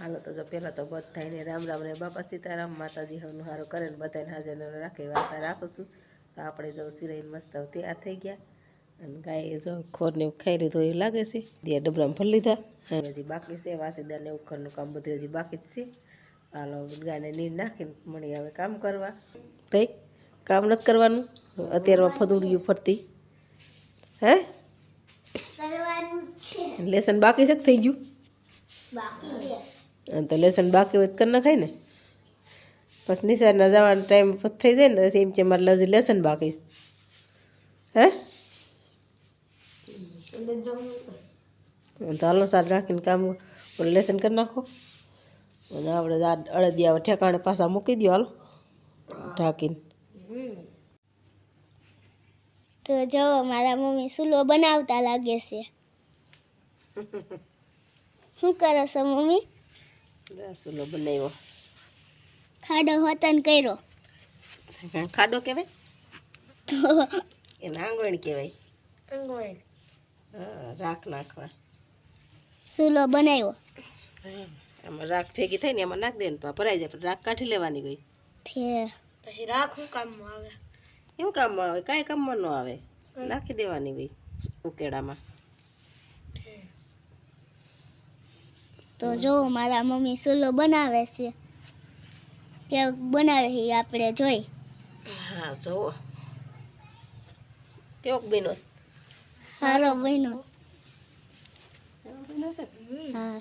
હાલો તો જો પહેલાં તો બધાને રામ રામ ને બાપા સીતારામ માતાજી હવનું હારો કરે ને બધાને હાજર રાખે વાસા રાખું તો આપણે જો સિરાઈને મસ્ત હવે તૈયાર થઈ ગયા. અને ગાય જો ખોરને એવું ખાઈ લીધું એવું લાગે છે. ત્યાં ડબરામાં ભરી લીધા. હવે હજી બાકી છે વાસીદાર ને એવું ઘરનું કામ બધું હજી બાકી જ છે. હાલો ગાયને નીર નાખીને મળી આવે કામ કરવા. તઈ કામ નથી કરવાનું? અત્યારમાં ફદુડિયું ફરતી. હે? લેસન બાકી છે થઈ ગયું? અને તો લેસન બાકી હોય કરી નખાય ને. પછી નિશાળના જવાનો ટાઈમ પછી થઈ જાય ને એમ કે મારે હજી લેસન બાકી હે? તો હાલો સાર રાખીને કામ લેસન કરી નાખો. અને આપણે અડદિયા ઠેકાણે પાછા મૂકી દો હાલો. ઢાંકીને. તો જો મારા મમ્મી સુલો બનાવતા લાગે છે. શું કરો છો મમ્મી? સુલો બનાવ્યો. ખાડો હતન કર્યો. ખાડો કહેવાય એને આંગોણ કહેવાય હા રાખ નાખવા. સુલો બનાવ્યો. આમાં રાખ ભેગી થાય ને એમાં નાખ દે ને તો ભરાઈ જાય પણ રાખ કાઢી લેવાની ગઈ પછી પછી રાખું કામમાં આવે? શું કામમાં આવે? કાંઈ કામમાં ન આવે. નાખી દેવાની ગઈ ઉકેડામાં. તો જો મારા મમ્મી સુલો બનાવે છે. કે બનાવે છે આપણે જોઈ. હા જોવો કેવો બેનો સારો બન્યો. હા.